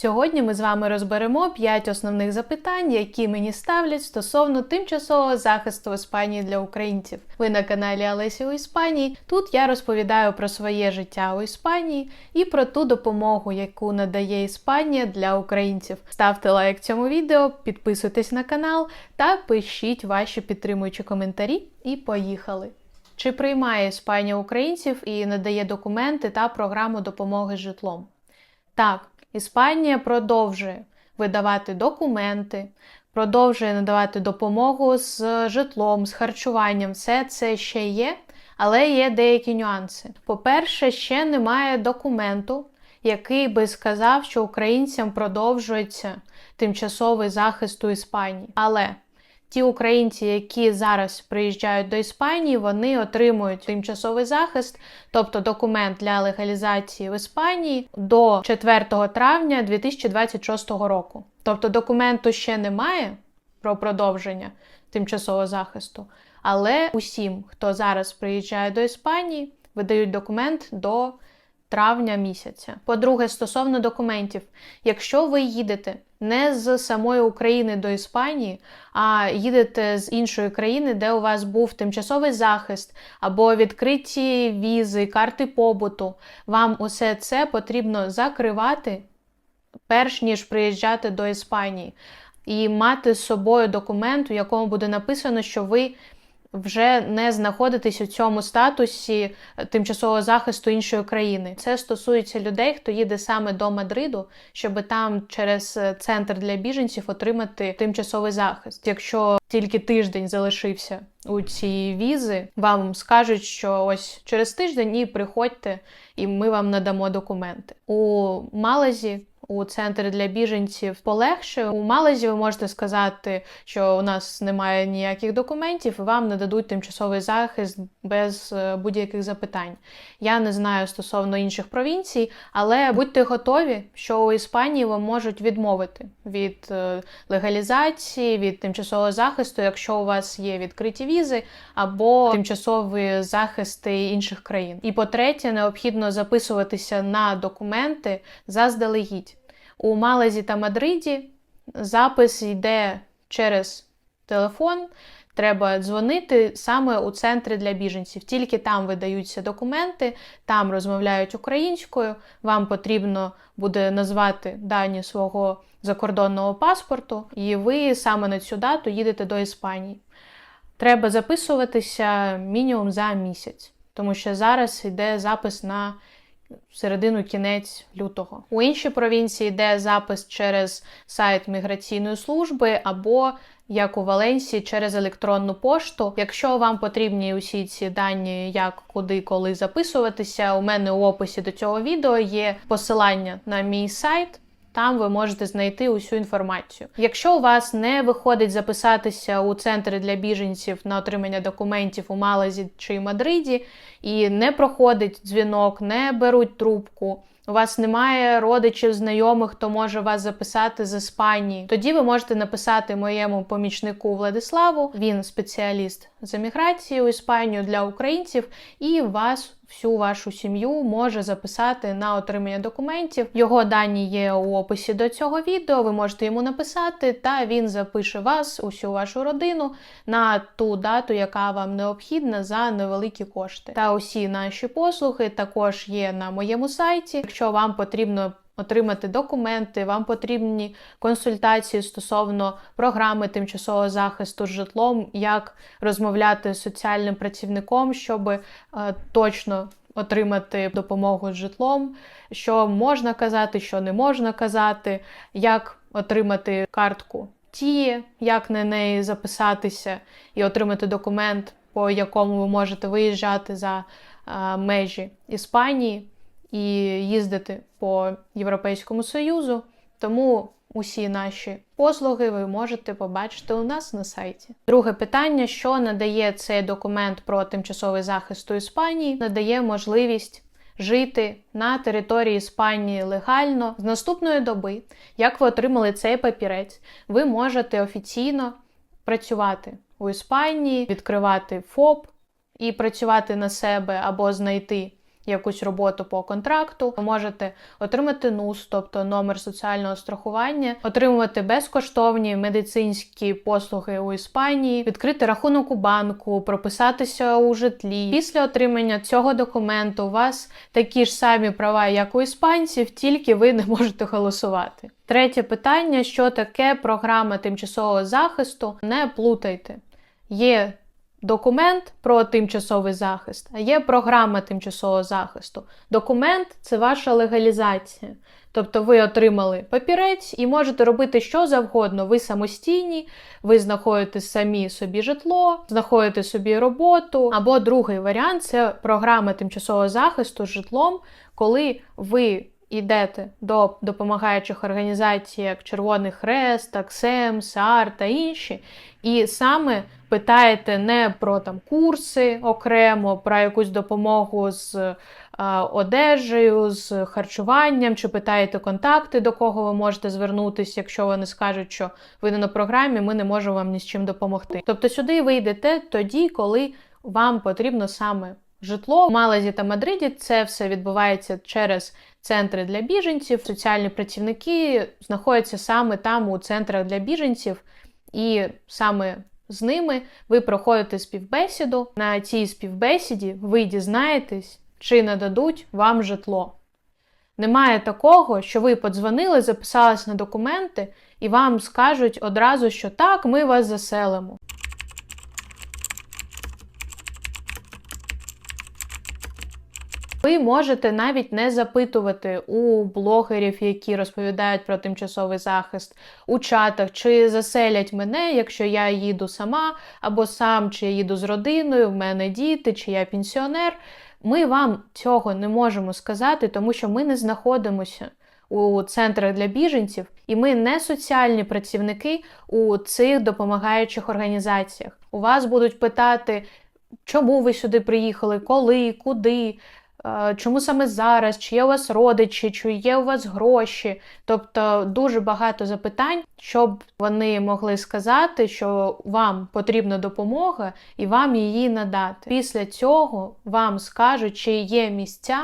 Сьогодні ми з вами розберемо 5 основних запитань, які мені ставлять стосовно тимчасового захисту Іспанії для українців. Ви на каналі Олесі у Іспанії. Тут я розповідаю про своє життя у Іспанії і про ту допомогу, яку надає Іспанія для українців. Ставте лайк цьому відео, підписуйтесь на канал та пишіть ваші підтримуючі коментарі. І поїхали! Чи приймає Іспанія українців і надає документи та програму допомоги житлом? Так, Іспанія продовжує видавати документи, продовжує надавати допомогу з житлом, з харчуванням. Все це ще є, але є деякі нюанси. По-перше, ще немає документу, який би сказав, що українцям продовжується тимчасовий захист у Іспанії. Але Ті українці, які зараз приїжджають до Іспанії, вони отримують тимчасовий захист, тобто документ для легалізації в Іспанії до 4 травня 2026 року. Тобто документу ще немає про продовження тимчасового захисту, але усім, хто зараз приїжджає до Іспанії, видають документ до травня місяця. По-друге, стосовно документів, якщо ви їдете не з самої України до Іспанії, а їдете з іншої країни, де у вас був тимчасовий захист або відкриті візи, карти побуту, вам усе це потрібно закривати, перш ніж приїжджати до Іспанії, і мати з собою документ, у якому буде написано, що ви вже не знаходитись у цьому статусі тимчасового захисту іншої країни. Це стосується людей, хто їде саме до Мадриду, щоб там через центр для біженців отримати тимчасовий захист. Якщо тільки тиждень залишився у цій візи, вам скажуть, що ось через тиждень і приходьте, і ми вам надамо документи у Малазі у центрі для біженців полегше. У Малазі ви можете сказати, що у нас немає ніяких документів, і вам нададуть тимчасовий захист без е, будь-яких запитань. Я не знаю стосовно інших провінцій, але будьте готові, що у Іспанії вам можуть відмовити від е, легалізації, від тимчасового захисту, якщо у вас є відкриті візи або тимчасові захисти інших країн. І по-третє, необхідно записуватися на документи заздалегідь. У Малезі та Мадриді запис йде через телефон. Треба дзвонити саме у центри для біженців. Тільки там видаються документи, там розмовляють українською. Вам потрібно буде назвати дані свого закордонного паспорту, і ви саме на цю дату їдете до Іспанії. Треба записуватися мінімум за місяць, тому що зараз йде запис на середину кінець лютого. У іншій провінції йде запис через сайт міграційної служби або як у Валенсії через електронну пошту. Якщо вам потрібні усі ці дані, як куди, коли записуватися, у мене у описі до цього відео є посилання на мій сайт. Там ви можете знайти усю інформацію. Якщо у вас не виходить записатися у центри для біженців на отримання документів у Малазі чи Мадриді, і не проходить дзвінок, не беруть трубку. У вас немає родичів, знайомих, хто може вас записати з Іспанії. Тоді ви можете написати моєму помічнику Владиславу. Він спеціаліст з еміграції у Іспанію для українців, і вас всю вашу сім'ю може записати на отримання документів. Його дані є у описі до цього відео. Ви можете йому написати, та він запише вас, усю вашу родину на ту дату, яка вам необхідна за невеликі кошти. Та усі наші послуги також є на моєму сайті. Якщо вам потрібно отримати документи, вам потрібні консультації стосовно програми тимчасового захисту з житлом, як розмовляти з соціальним працівником, щоб е, точно отримати допомогу з житлом, що можна казати, що не можна казати, як отримати картку ті, як на неї записатися і отримати документ, по якому ви можете виїжджати за е, межі Іспанії і їздити по Європейському Союзу. Тому усі наші послуги ви можете побачити у нас на сайті. Друге питання: що надає цей документ про тимчасовий захист у Іспанії, надає можливість. Жити на території Іспанії легально з наступної доби, як ви отримали цей папірець, ви можете офіційно працювати у Іспанії, відкривати ФОП і працювати на себе або знайти якусь роботу по контракту, ви можете отримати НУС, тобто номер соціального страхування, отримувати безкоштовні медицинські послуги у Іспанії, відкрити рахунок у банку, прописатися у житлі. Після отримання цього документу у вас такі ж самі права, як у іспанців, тільки ви не можете голосувати. Третє питання: що таке програма тимчасового захисту? Не плутайте. Є документ про тимчасовий захист, а є програма тимчасового захисту. Документ це ваша легалізація. Тобто ви отримали папірець і можете робити що завгодно. Ви самостійні, ви знаходите самі собі житло, знаходите собі роботу. Або другий варіант це програма тимчасового захисту з житлом, коли ви йдете до допомагаючих організацій, як Червоний Хрест, Аксем, САР та інші, і саме питаєте не про там курси окремо, про якусь допомогу з а, одежею, з харчуванням, чи питаєте контакти, до кого ви можете звернутися, якщо вони скажуть, що ви не на програмі, ми не можемо вам ні з чим допомогти. Тобто сюди ви йдете тоді, коли вам потрібно саме. Житло в Малазі та Мадриді це все відбувається через центри для біженців. Соціальні працівники знаходяться саме там у центрах для біженців, і саме з ними ви проходите співбесіду. На цій співбесіді ви дізнаєтесь, чи нададуть вам житло. Немає такого, що ви подзвонили, записались на документи, і вам скажуть одразу, що так, ми вас заселимо. Ви можете навіть не запитувати у блогерів, які розповідають про тимчасовий захист, у чатах, чи заселять мене, якщо я їду сама, або сам, чи я їду з родиною, в мене діти, чи я пенсіонер. Ми вам цього не можемо сказати, тому що ми не знаходимося у центрах для біженців, і ми не соціальні працівники у цих допомагаючих організаціях. У вас будуть питати, чому ви сюди приїхали, коли, куди. Чому саме зараз? Чи є у вас родичі, чи є у вас гроші? Тобто дуже багато запитань, щоб вони могли сказати, що вам потрібна допомога і вам її надати. Після цього вам скажуть, чи є місця,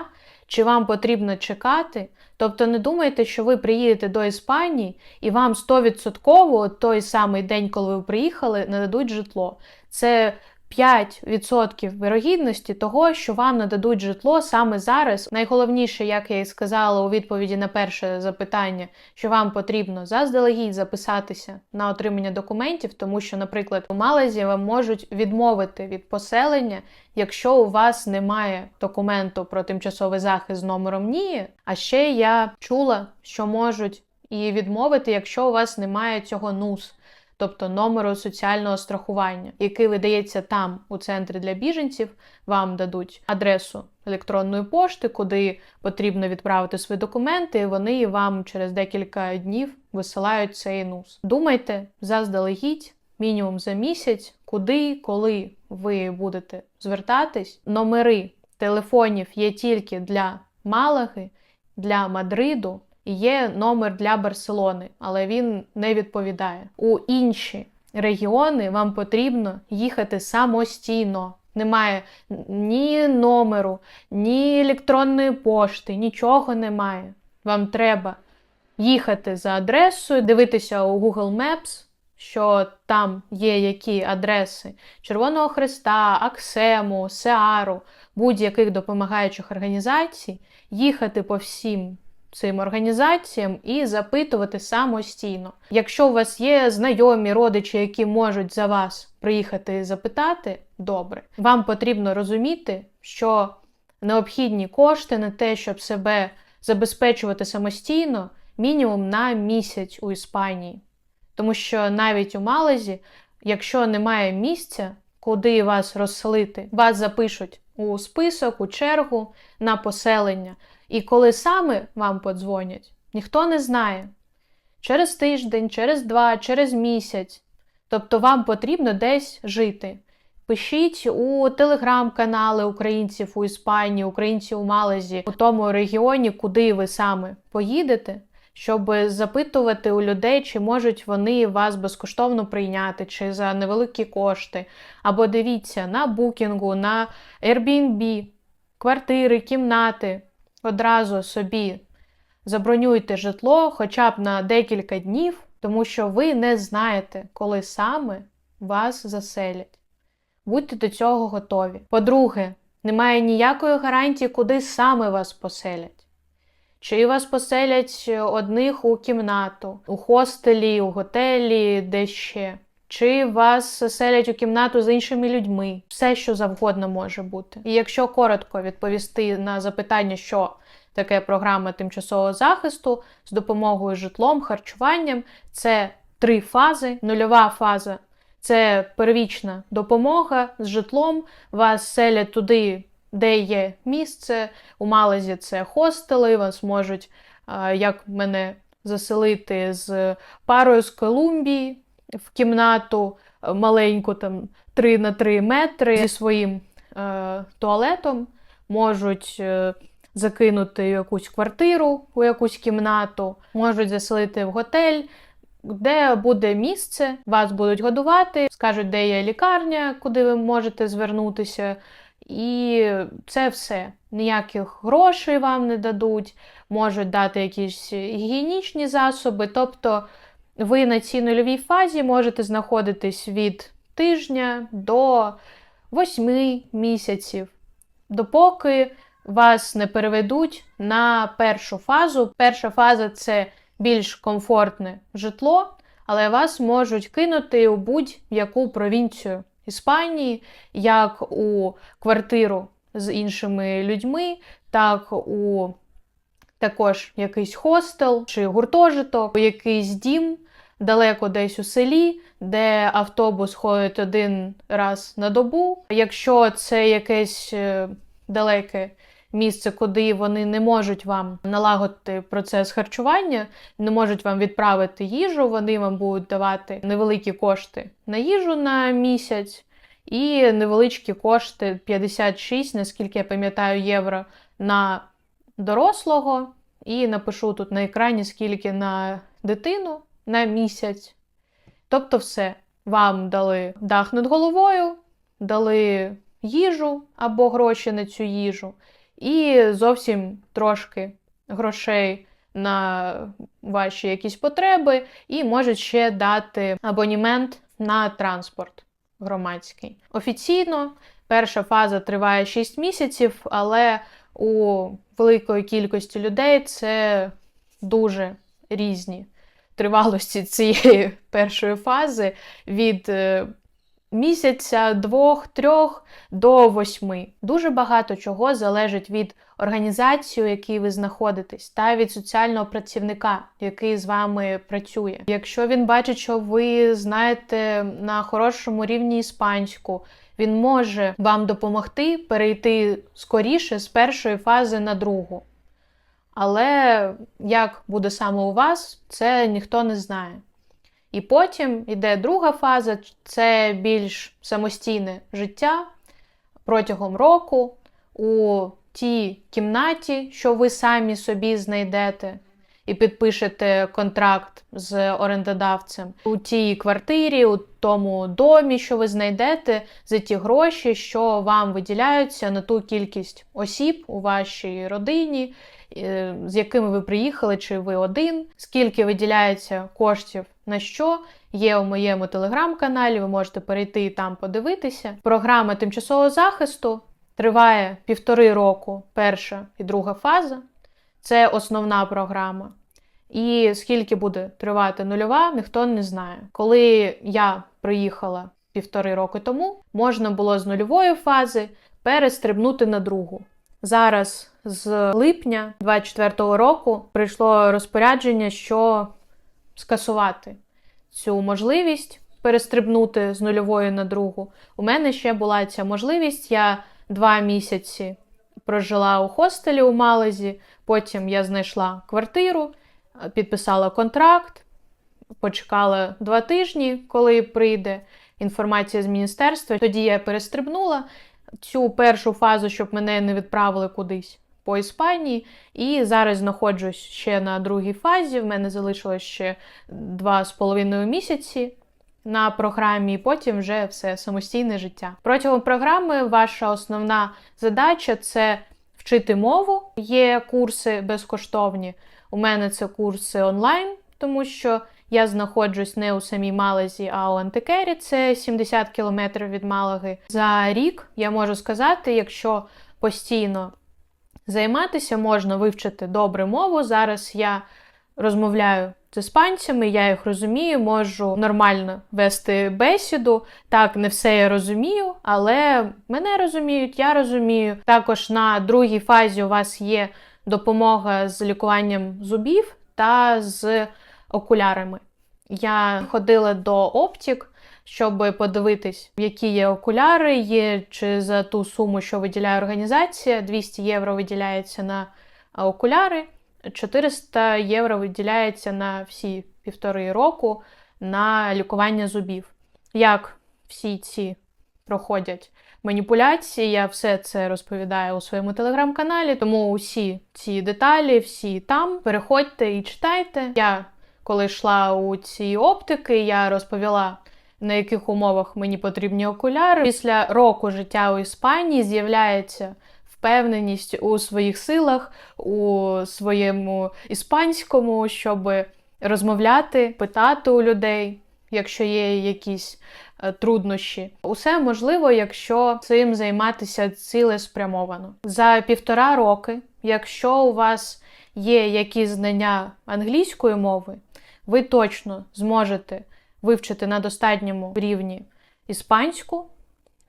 чи вам потрібно чекати. Тобто не думайте, що ви приїдете до Іспанії і вам 100% той самий день, коли ви приїхали, нададуть житло. Це 5% вирогідності того, що вам нададуть житло саме зараз. Найголовніше, як я і сказала у відповіді на перше запитання, що вам потрібно заздалегідь записатися на отримання документів, тому що, наприклад, у Малайзі вам можуть відмовити від поселення, якщо у вас немає документу про тимчасовий захист з номером НІІ. А ще я чула, що можуть і відмовити, якщо у вас немає цього НУС тобто номеру соціального страхування, який видається там, у центрі для біженців, вам дадуть адресу електронної пошти, куди потрібно відправити свої документи, і вони вам через декілька днів висилають цей нус. Думайте заздалегідь. Мінімум за місяць, куди, коли ви будете звертатись. Номери телефонів є тільки для Малаги, для Мадриду, є номер для Барселони, але він не відповідає. У інші регіони вам потрібно їхати самостійно. Немає ні номеру, ні електронної пошти, нічого немає. Вам треба їхати за адресою, дивитися у Google Maps, що там є які адреси Червоного Христа, Аксему, Сеару, будь-яких допомагаючих організацій, їхати по всім цим організаціям і запитувати самостійно. Якщо у вас є знайомі родичі, які можуть за вас приїхати і запитати, добре. Вам потрібно розуміти, що необхідні кошти на те, щоб себе забезпечувати самостійно, мінімум на місяць у Іспанії. Тому що навіть у Малазі, якщо немає місця, куди вас розселити, вас запишуть у список, у чергу на поселення. І коли саме вам подзвонять, ніхто не знає. Через тиждень, через два, через місяць. Тобто вам потрібно десь жити. Пишіть у телеграм-канали українців у Іспанії, українців у Малазі, у тому регіоні, куди ви саме поїдете, щоб запитувати у людей, чи можуть вони вас безкоштовно прийняти, чи за невеликі кошти. Або дивіться на букінгу, на Airbnb квартири, кімнати, одразу собі забронюйте житло хоча б на декілька днів, тому що ви не знаєте, коли саме вас заселять. Будьте до цього готові. По-друге, немає ніякої гарантії, куди саме вас поселять. Чи вас поселять одних у кімнату, у хостелі, у готелі, де ще. Чи вас селять у кімнату з іншими людьми, все, що завгодно може бути. І якщо коротко відповісти на запитання, що таке програма тимчасового захисту з допомогою житлом, харчуванням, це три фази. Нульова фаза це первічна допомога з житлом. Вас селять туди, де є місце. У Малазі це хостели, вас можуть, як мене заселити з парою з Колумбії в кімнату маленьку, там 3 на 3 метри зі своїм е, туалетом, можуть е, закинути в якусь квартиру, у якусь кімнату, можуть заселити в готель. Де буде місце, вас будуть годувати, скажуть, де є лікарня, куди ви можете звернутися. І це все. Ніяких грошей вам не дадуть, можуть дати якісь гігієнічні засоби. Тобто ви на цій нульовій фазі можете знаходитись від тижня до 8 місяців, допоки вас не переведуть на першу фазу. Перша фаза це більш комфортне житло, але вас можуть кинути у будь-яку провінцію Іспанії, як у квартиру з іншими людьми, так у також якийсь хостел чи гуртожиток, якийсь дім далеко десь у селі, де автобус ходить один раз на добу. Якщо це якесь е, далеке місце, куди вони не можуть вам налагодити процес харчування, не можуть вам відправити їжу, вони вам будуть давати невеликі кошти на їжу на місяць. І невеличкі кошти 56, наскільки я пам'ятаю, євро на дорослого. І напишу тут на екрані, скільки на дитину на місяць. Тобто, все, вам дали дах над головою, дали їжу або гроші на цю їжу, і зовсім трошки грошей на ваші якісь потреби, і можуть ще дати абонімент на транспорт громадський. Офіційно перша фаза триває 6 місяців, але у великої кількості людей це дуже різні тривалості цієї першої фази від е, місяця, двох, трьох до восьми. Дуже багато чого залежить від організації, у якій ви знаходитесь, та від соціального працівника, який з вами працює. Якщо він бачить, що ви знаєте на хорошому рівні іспанську. Він може вам допомогти перейти скоріше з першої фази на другу. Але як буде саме у вас, це ніхто не знає. І потім йде друга фаза це більш самостійне життя протягом року у тій кімнаті, що ви самі собі знайдете, і підпишете контракт з орендодавцем у тій квартирі, у тому домі, що ви знайдете за ті гроші, що вам виділяються на ту кількість осіб у вашій родині. Е, з якими ви приїхали, чи ви один, скільки виділяється коштів на що, є у моєму телеграм-каналі, ви можете перейти і там подивитися. Програма тимчасового захисту триває півтори року, перша і друга фаза. Це основна програма. І скільки буде тривати нульова, ніхто не знає. Коли я приїхала півтори роки тому, можна було з нульової фази перестрибнути на другу. Зараз з липня 24-го року прийшло розпорядження, що скасувати цю можливість перестрибнути з нульової на другу. У мене ще була ця можливість. Я два місяці прожила у хостелі у Малазі, потім я знайшла квартиру, підписала контракт, почекала два тижні, коли прийде інформація з міністерства. Тоді я перестрибнула цю першу фазу, щоб мене не відправили кудись по Іспанії. І зараз знаходжусь ще на другій фазі. В мене залишилось ще два з половиною місяці на програмі, і потім вже все самостійне життя. Протягом програми ваша основна задача це вчити мову. Є курси безкоштовні. У мене це курси онлайн, тому що я знаходжусь не у самій Малазі, а у Антикері. Це 70 кілометрів від Малаги. За рік я можу сказати, якщо постійно займатися, можна вивчити добре мову. Зараз я розмовляю з іспанцями, я їх розумію, можу нормально вести бесіду. Так, не все я розумію, але мене розуміють, я розумію. Також на другій фазі у вас є допомога з лікуванням зубів та з окулярами. Я ходила до оптік, щоб подивитись, які є окуляри, є чи за ту суму, що виділяє організація, 200 євро виділяється на окуляри. 400 євро виділяється на всі півтори року на лікування зубів. Як всі ці проходять маніпуляції, я все це розповідаю у своєму телеграм-каналі, тому усі ці деталі, всі там. Переходьте і читайте. Я коли йшла у ці оптики, я розповіла. На яких умовах мені потрібні окуляри. Після року життя у Іспанії з'являється впевненість у своїх силах, у своєму іспанському, щоб розмовляти, питати у людей, якщо є якісь е, труднощі. Усе можливо, якщо цим займатися цілеспрямовано. За півтора роки, якщо у вас є якісь знання англійської мови, ви точно зможете вивчити на достатньому рівні іспанську.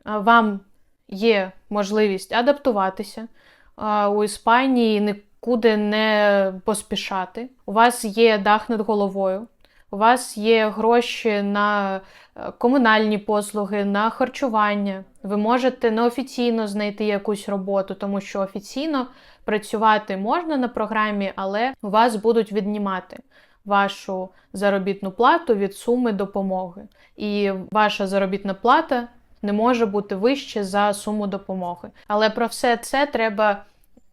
Вам є можливість адаптуватися у Іспанії, нікуди не поспішати. У вас є дах над головою, у вас є гроші на е, комунальні послуги, на харчування. Ви можете неофіційно знайти якусь роботу, тому що офіційно працювати можна на програмі, але у вас будуть віднімати. Вашу заробітну плату від суми допомоги. І ваша заробітна плата не може бути вище за суму допомоги. Але про все це треба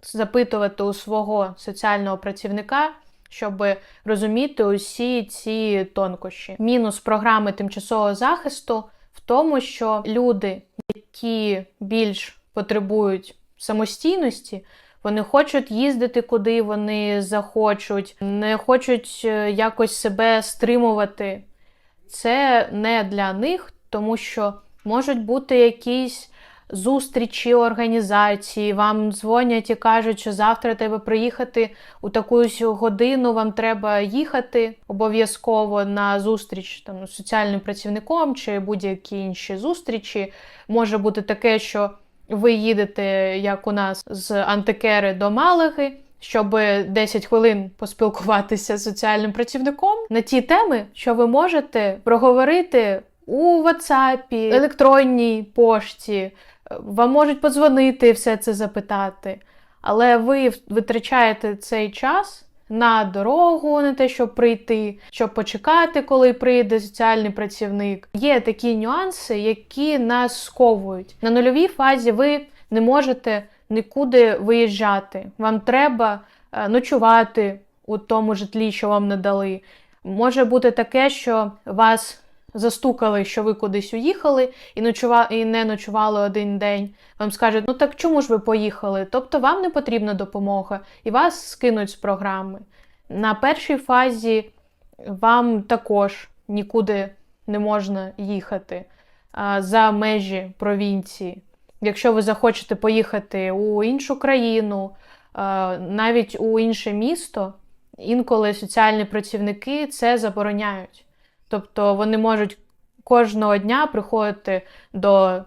запитувати у свого соціального працівника, щоб розуміти усі ці тонкощі. Мінус програми тимчасового захисту в тому, що люди, які більш потребують самостійності, вони хочуть їздити куди вони захочуть, не хочуть е, якось себе стримувати. Це не для них, тому що можуть бути якісь зустрічі організації, вам дзвонять і кажуть, що завтра треба приїхати у таку годину, вам треба їхати обов'язково на зустріч там, з соціальним працівником чи будь-які інші зустрічі. Може бути таке, що ви їдете, як у нас, з Антикери до Малаги. Щоб 10 хвилин поспілкуватися з соціальним працівником на ті теми, що ви можете проговорити у WhatsApp, електронній пошті, вам можуть подзвонити все це запитати. Але ви витрачаєте цей час на дорогу, на те, щоб прийти, щоб почекати, коли прийде соціальний працівник. Є такі нюанси, які нас сковують. На нульовій фазі ви не можете нікуди виїжджати. Вам треба е, ночувати у тому житлі, що вам надали. Може бути таке, що вас застукали, що ви кудись уїхали і ночували, і не ночували один день. Вам скажуть, ну так чому ж ви поїхали? Тобто вам не потрібна допомога і вас скинуть з програми. На першій фазі вам також нікуди не можна їхати а, за межі провінції. Якщо ви захочете поїхати у іншу країну, а, навіть у інше місто, інколи соціальні працівники це забороняють. Тобто вони можуть кожного дня приходити до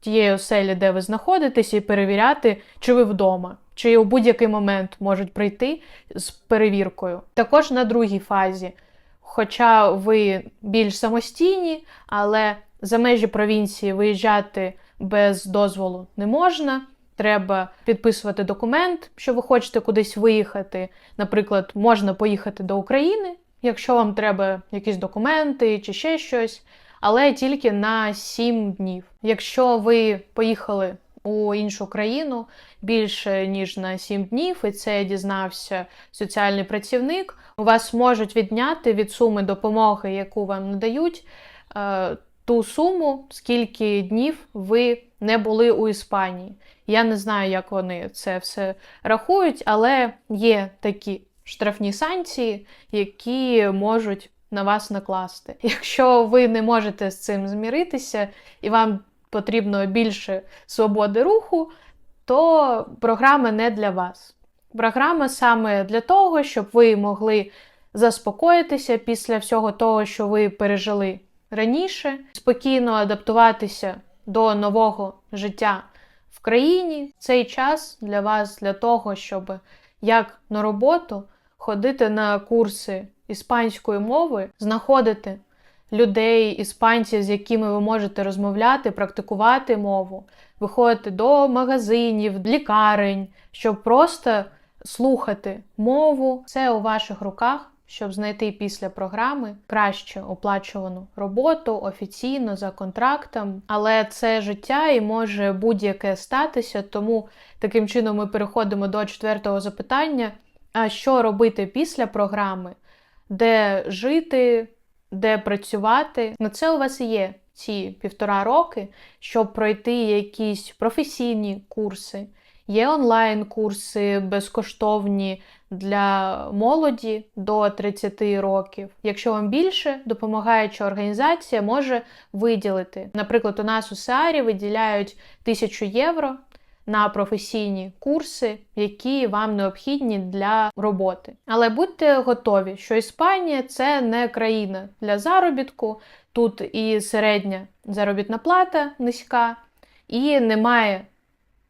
тієї оселі, де ви знаходитесь, і перевіряти, чи ви вдома, чи у будь-який момент можуть прийти з перевіркою. Також на другій фазі. Хоча ви більш самостійні, але за межі провінції виїжджати без дозволу не можна. Треба підписувати документ, що ви хочете кудись виїхати. Наприклад, можна поїхати до України, якщо вам треба якісь документи чи ще щось, але тільки на 7 днів. Якщо ви поїхали у іншу країну більше ніж на 7 днів, і це дізнався соціальний працівник, у вас можуть відняти від суми допомоги, яку вам надають, е, ту суму, скільки днів ви не були у Іспанії. Я не знаю, як вони це все рахують, але є такі штрафні санкції, які можуть на вас накласти. Якщо ви не можете з цим зміритися і вам потрібно більше свободи руху, то програма не для вас. Програма саме для того, щоб ви могли заспокоїтися після всього того, що ви пережили раніше, спокійно адаптуватися до нового життя в країні. Цей час для вас для того, щоб як на роботу ходити на курси іспанської мови, знаходити людей, іспанців, з якими ви можете розмовляти, практикувати мову, виходити до магазинів, лікарень, щоб просто слухати мову. Це у ваших руках. Щоб знайти після програми краще оплачувану роботу офіційно за контрактом, але це життя і може будь-яке статися. Тому таким чином ми переходимо до четвертого запитання: а що робити після програми, де жити, де працювати? На це у вас є ці півтора роки, щоб пройти якісь професійні курси. Є онлайн-курси безкоштовні для молоді до 30 років. Якщо вам більше, допомагаюча організація може виділити. Наприклад, у нас у Сеарі виділяють 1000 євро на професійні курси, які вам необхідні для роботи. Але будьте готові, що Іспанія це не країна для заробітку. Тут і середня заробітна плата низька, і немає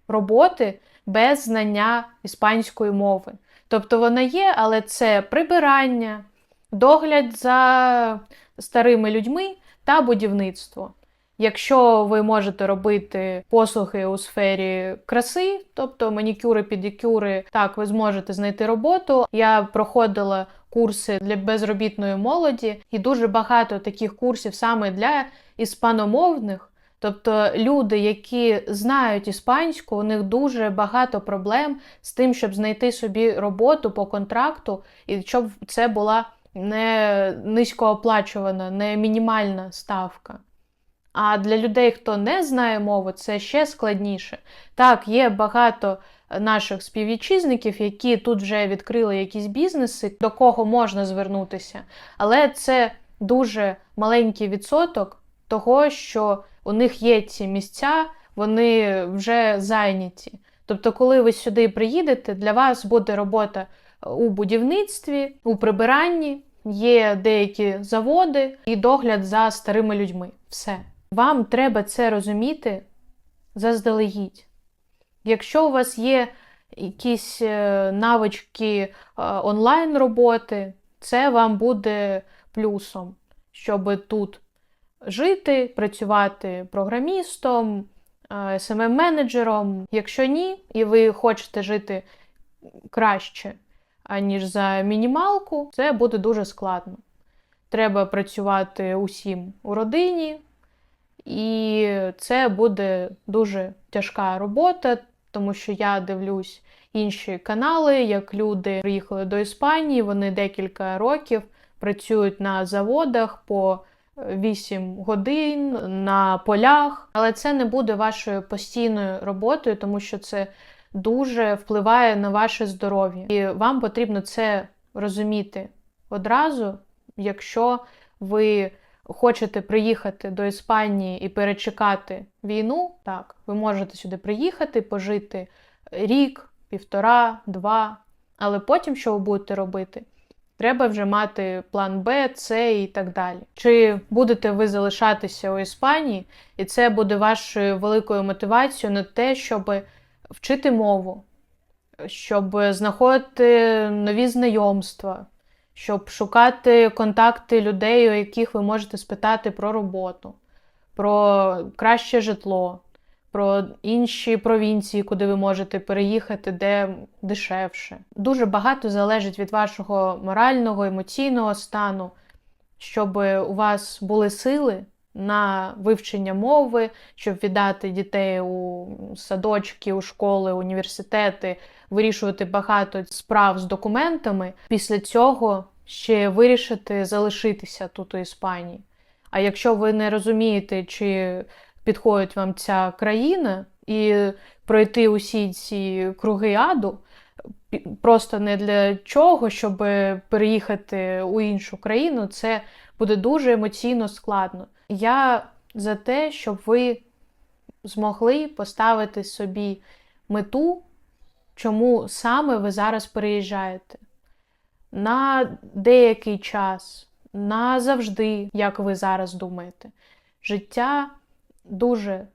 роботи без знання іспанської мови. Тобто вона є, але це прибирання, догляд за старими людьми та будівництво. Якщо ви можете робити послуги у сфері краси, тобто манікюри, підікюри, так ви зможете знайти роботу. Я проходила курси для безробітної молоді, і дуже багато таких курсів саме для іспаномовних. Тобто люди, які знають іспанську, у них дуже багато проблем з тим, щоб знайти собі роботу по контракту, і щоб це була не низькооплачувана, не мінімальна ставка. А для людей, хто не знає мову, це ще складніше. Так, є багато наших співвітчизників, які тут вже відкрили якісь бізнеси, до кого можна звернутися, але це дуже маленький відсоток того, що у них є ці місця, вони вже зайняті. Тобто, коли ви сюди приїдете, для вас буде робота у будівництві, у прибиранні, є деякі заводи і догляд за старими людьми. Все. Вам треба це розуміти заздалегідь. Якщо у вас є якісь е, навички е, онлайн роботи, це вам буде плюсом, щоб тут жити, працювати програмістом, SMM-менеджером. Якщо ні, і ви хочете жити краще, аніж за мінімалку, це буде дуже складно. Треба працювати усім у родині, і це буде дуже тяжка робота, тому що я дивлюсь інші канали, як люди приїхали до Іспанії, вони декілька років працюють на заводах по 8 годин на полях, але це не буде вашою постійною роботою, тому що це дуже впливає на ваше здоров'я. І вам потрібно це розуміти одразу, якщо ви хочете приїхати до Іспанії і перечекати війну, так, ви можете сюди приїхати, пожити рік, півтора, два. Але потім що ви будете робити? Треба вже мати план Б, С і так далі. Чи будете ви залишатися у Іспанії, і це буде вашою великою мотивацією на те, щоб вчити мову, щоб знаходити нові знайомства, щоб шукати контакти людей, у яких ви можете спитати про роботу, про краще житло, про інші провінції, куди ви можете переїхати, де дешевше. Дуже багато залежить від вашого морального, емоційного стану, щоб у вас були сили. На вивчення мови, щоб віддати дітей у садочки, у школи, університети, вирішувати багато справ з документами. Після цього ще вирішити залишитися тут у Іспанії. А якщо ви не розумієте, чи підходить вам ця країна, і пройти усі ці круги аду, просто не для чого, щоб переїхати у іншу країну, це буде дуже емоційно складно. Я за те, щоб ви змогли поставити собі мету, чому саме ви зараз переїжджаєте. На деякий час, назавжди, як ви зараз думаєте. Життя дуже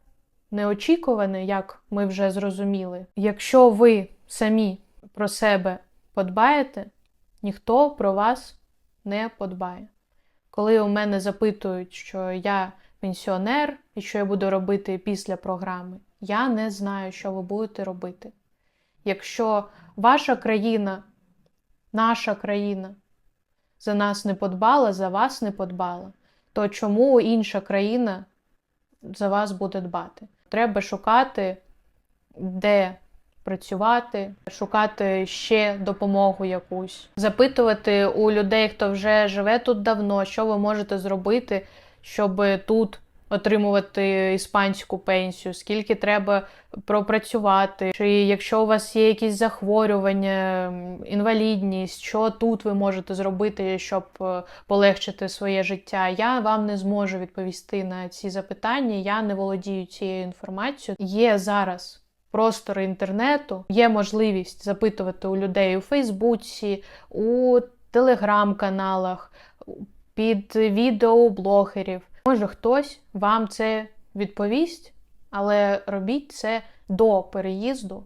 неочікуване, як ми вже зрозуміли. Якщо ви самі про себе подбаєте, ніхто про вас не подбає. Коли у мене запитують, що я пенсіонер і що я буду робити після програми, я не знаю, що ви будете робити. Якщо ваша країна, наша країна за нас не подбала, за вас не подбала, то чому інша країна за вас буде дбати? Треба шукати, де працювати, шукати ще допомогу якусь, запитувати у людей, хто вже живе тут давно, що ви можете зробити, щоб тут отримувати іспанську пенсію, скільки треба пропрацювати, чи якщо у вас є якісь захворювання, інвалідність, що тут ви можете зробити, щоб е, полегшити своє життя. Я вам не зможу відповісти на ці запитання. Я не володію цією інформацією. Є зараз простори інтернету, є можливість запитувати у людей у Фейсбуці, у телеграм-каналах, під відео блогерів. Може хтось вам це відповість, але робіть це до переїзду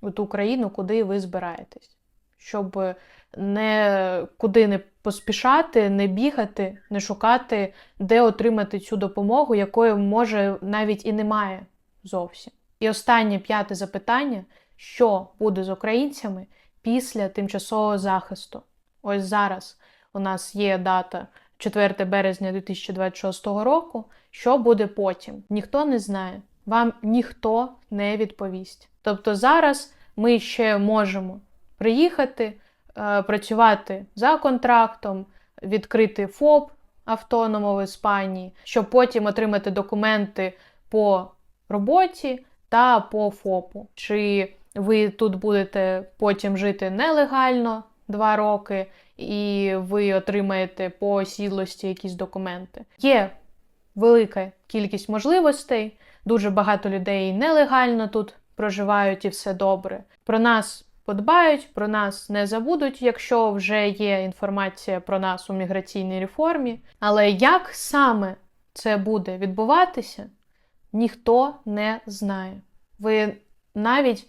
у ту країну, куди ви збираєтесь, щоб не куди не поспішати, не бігати, не шукати, де отримати цю допомогу, якої може навіть і немає зовсім. І останнє п'яте запитання: що буде з українцями після тимчасового захисту? Ось зараз у нас є дата 4 березня 2026 року. Що буде потім? Ніхто не знає. Вам ніхто не відповість. Тобто зараз ми ще можемо приїхати, е, працювати за контрактом, відкрити ФОП автономо в Іспанії, щоб потім отримати документи по роботі та по ФОПу. Чи ви тут будете потім жити нелегально два роки, і ви отримаєте по осідлості якісь документи. Є велика кількість можливостей, дуже багато людей нелегально тут проживають і все добре. Про нас подбають, про нас не забудуть, якщо вже є інформація про нас у міграційній реформі. Але як саме це буде відбуватися, ніхто не знає. Ви навіть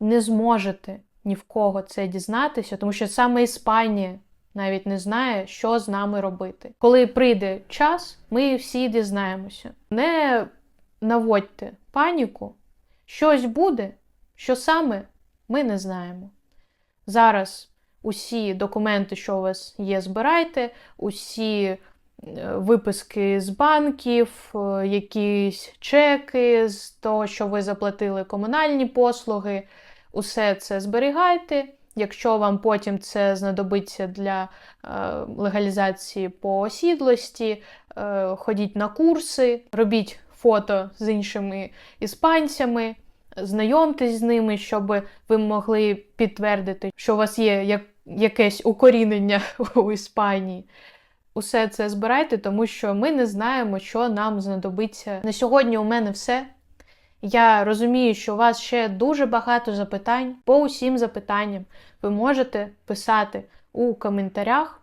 не зможете ні в кого це дізнатися, тому що саме Іспанія навіть не знає, що з нами робити. Коли прийде час, ми всі дізнаємося. Не наводьте паніку, щось буде, що саме ми не знаємо. Зараз усі документи, що у вас є, збирайте, усі виписки з банків, е, якісь чеки з того, що ви заплатили комунальні послуги. Усе це зберігайте. Якщо вам потім це знадобиться для е, легалізації по осідлості, е, ходіть на курси, робіть фото з іншими іспанцями, знайомтесь з ними, щоб ви могли підтвердити, що у вас є як, якесь укорінення у Іспанії. Усе це збирайте, тому що ми не знаємо, що нам знадобиться. На сьогодні у мене все. Я розумію, що у вас ще дуже багато запитань. По усім запитанням ви можете писати у коментарях.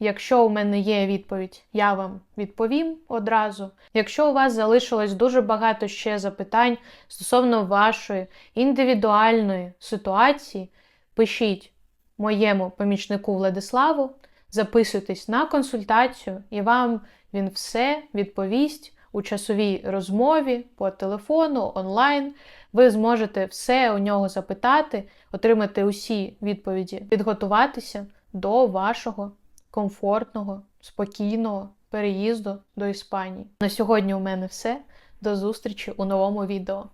Якщо у мене є відповідь, я вам відповім одразу. Якщо у вас залишилось дуже багато ще запитань стосовно вашої індивідуальної ситуації, пишіть моєму помічнику Владиславу, записуйтесь на консультацію, і вам він все відповість у часовій розмові по телефону, онлайн. Ви зможете все у нього запитати, отримати усі відповіді, підготуватися до вашого комфортного, спокійного переїзду до Іспанії. На сьогодні у мене все. До зустрічі у новому відео.